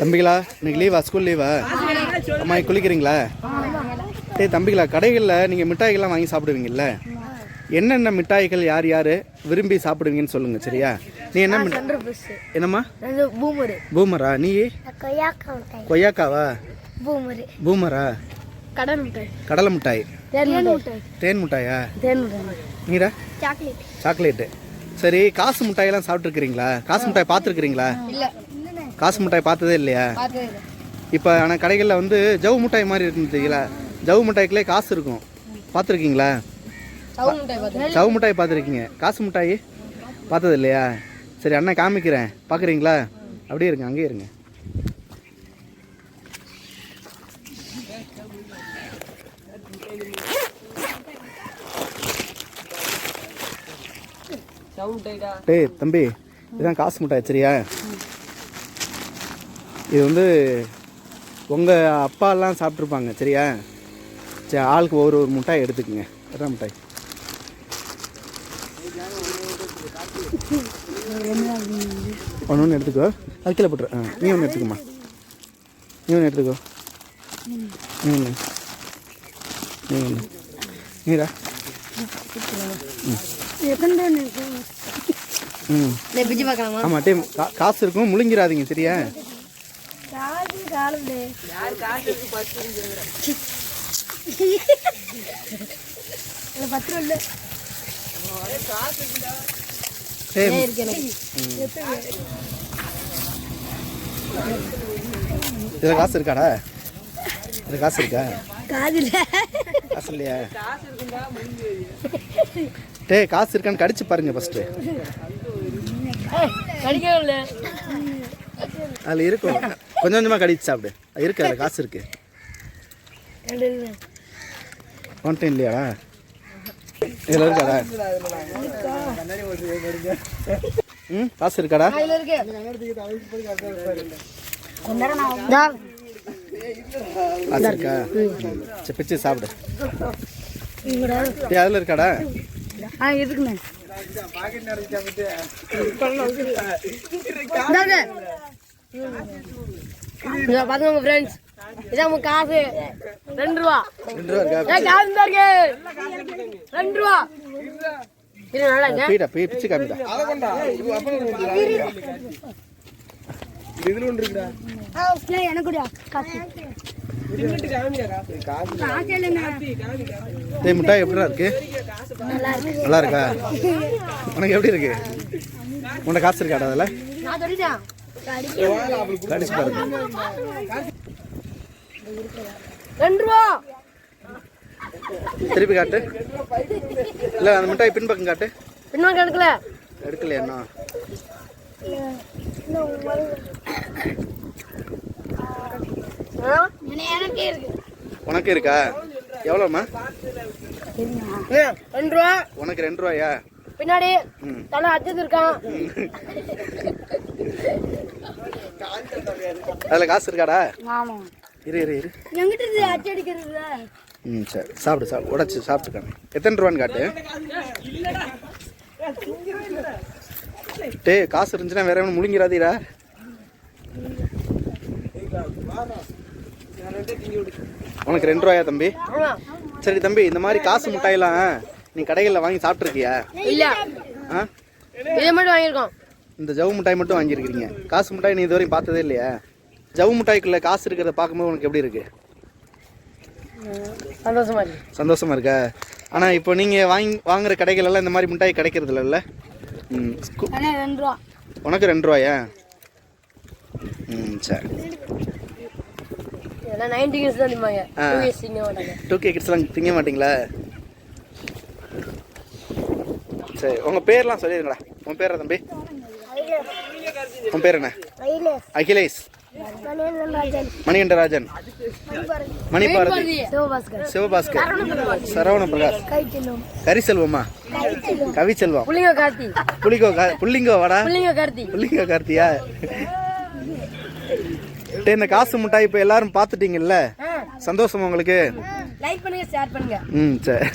தம்பிகளா இன்னைக்கு லீவா ஸ்கூல் லீவா அம்மா குளிக்கிறீங்களா? டேய் தம்பிகளா கடைகளில் நீங்கள் மிட்டாய்கள்லாம் வாங்கி சாப்பிடுவீங்கல்ல? என்னென்ன மிட்டாய்கள் யார் யார் விரும்பி சாப்பிடுவீங்கன்னு சொல்லுங்க சரியா? நீ என்ன என்னம்மா? பூமரு. பூமரா? நீ? கொய்யாக்காவா? பூமரு. பூமரா? கடல் மிட்டாய். கடலை மிட்டாய். தேன் மிட்டாய். தேன் மிட்டாயா? தேன் மிட்டாய். நீரா? சாக்லேட். சாக்லேட்டு. சரி காசு மிட்டாயெல்லாம் சாப்பிட்ருக்கிறீங்களா காசு மிட்டாய் பார்த்துருக்குறீங்களா? இல்ல. காசு மிட்டாய் பார்த்ததே இல்லையா? இப்போ ஆனால் கடைகளில் வந்து ஜவு மிட்டாய் மாதிரி இருக்குங்களா ஜவு மிட்டாய்க்குள்ளே காசு இருக்கும். பார்த்துருக்கீங்களா? ஜவு மிட்டாய் பார்த்துருக்கீங்க. காசு மிட்டாய்? பார்த்தது இல்லையா? சரி அண்ணன் காமிக்கிறேன். பார்க்குறீங்களா? அப்படியே இருங்க அங்கேயே இருங்க. டேய் தம்பி இதுதான் காசு முட்டாய் சரியா இது வந்து உங்கள் அப்பாலாம் சாப்பிட்ருப்பாங்க சரியா? சரி ஆளுக்கு ஒரு ஒரு மிட்டாய் எடுத்துக்கோங்க. அதான் மிட்டாய். ஒன்று ஒன்று எடுத்துக்கோ. அது கீழே போட்டுரு. ஆ நீ ஒன்று எடுத்துக்கோமா நீ ஒன்று எடுத்துக்கோ. நீ ஒன்று நீரா ம் பிஜி பார்க்கலாமா ஆமாம் டே காசு இருக்கும் முழுங்கிடாதீங்க சரியா? இதில் காசு இருக்காடா? இதில் காசு இருக்கா? காது இல்ல. காசு இல்லையா? டேய் காசு இருக்கான்னு கடிச்சு பாருங்க ஃபஸ்ட்டு கடிக்கவே இல்ல அதில் இருக்கும். கொஞ்சம் கொஞ்சமாக கடிச்சு சாப்பிடு. அது இருக்கு அதில் காசு இருக்கு. ஒன்ட்டும் இல்லையாடா இதில் இருக்காடா ம் காசு இருக்காடா? இதுல இருக்கு. சரி பிச்சு சாப்பிடு. டேய் அதில் இருக்காடா? ஆ இருக்குண்ணே பாத்துக்கோங்க ஃப்ரெண்ட்ஸ் இதான் உங்க காசு. ரெண்டு ரூபா. ரெண்டு ரூபா காசு இந்த இருக்கு. ரெண்டு ரூபா. இரு நல்லா இருக்கு? பீடா பீ பிச்சு காமிடா எனக்கு காசு டேய் மிட்டாய் எப்படிடா இருக்கு? நல்லா இருக்கா? உனக்கு எப்படி இருக்கு? உனக்கு காசு இருக்காடா அதில்? நான் சொல்லிட்டேன் கடிச்சு பாருங்க. ரெண்டு ரூபா. திருப்பி காட்டு. இல்லை அந்த மிட்டாய் பின்பக்கம் காட்டு. இன்னும் எடுக்கல. எடுக்கலையா உனக்கு இருக்கா? எவ்வளோம்மா? ரெண்டு ரூபா. உனக்கு ரெண்டு ரூபாயா? பின்னாடி தலை அஜித் இருக்கான். அதில் காசு இருக்காடா? ஆமா. இரு இரு இரு. எங்கிட்ட இருந்து அச்சு அடிக்கிறது ம் சரி. சாப்பிடு சாப்பிடு. உடச்சி சாப்பிட்டுக்காங்க. எத்தனை ரூபான்னு காட்டு? டேய் காசு இருந்துச்சுன்னா வேற எவனும் முழுங்கிறாதீடா உனக்கு ரெண்டு ரூபாயா தம்பி? சரி தம்பி இந்த மாதிரி காசு மிட்டாயெல்லாம் நீ கடைகளில் வாங்கி சாப்பிட்ருக்கியா இல்ல. இதை மட்டும் வாங்கியிருக்கோம். இந்த ஜவு மிட்டாய் மட்டும் வாங்கியிருக்கிறீங்க. காசு மிட்டாய் நீ இதுவரையும் பார்த்ததே இல்லையா? ஜவு மிட்டாய்க்குள்ள காசு இருக்கிறத பார்க்கும்போது உனக்கு எப்படி இருக்கு? சந்தோஷமா இருக்கு. சந்தோஷமா இருக்கா? ஆனால் இப்போ நீங்கள் வாங்கி வாங்குற கடைகள் எல்லாம் இந்த மாதிரி மிட்டாய் கிடைக்கிறது இல்லைல்ல ம் உனக்கு ரெண்டு ரூபாயா? ம் சரி. இதெல்லாம் நைன்டி கிட்ஸ் தான் நிம்பாங்க. ஆ. டூ இயர்ஸ் திங்க மாட்டாங்க. டூ கே கிட்ஸ்லாம் திங்க மாட்டீங்களா? சரி உங்கள் பேர்லாம் சொல்லிடுங்களா உன் பேர் தம்பி? உன் பேர் என்ன? அகிலேஷ். மணிகண்டராஜன். மணிபாரதி. சிவபாஸ்கர். சரவண பிரகாஷ் கரிசெல்வமா? கவிச்செல்வம். புள்ளிங்க கார்த்தி. புலிகோ கா- புள்ளிங்கோ வாடா புள்ளிங்க கார்த்தி. புள்ளிங்கோ கார்த்தியா? இந்த காசு மிட்டாய் இப்போ எல்லாரும் பார்த்துட்டீங்கல்ல? சந்தோஷமா உங்களுக்கு? லைக் பண்ணுங்க ஷேர் பண்ணுங்க. ம் சரி.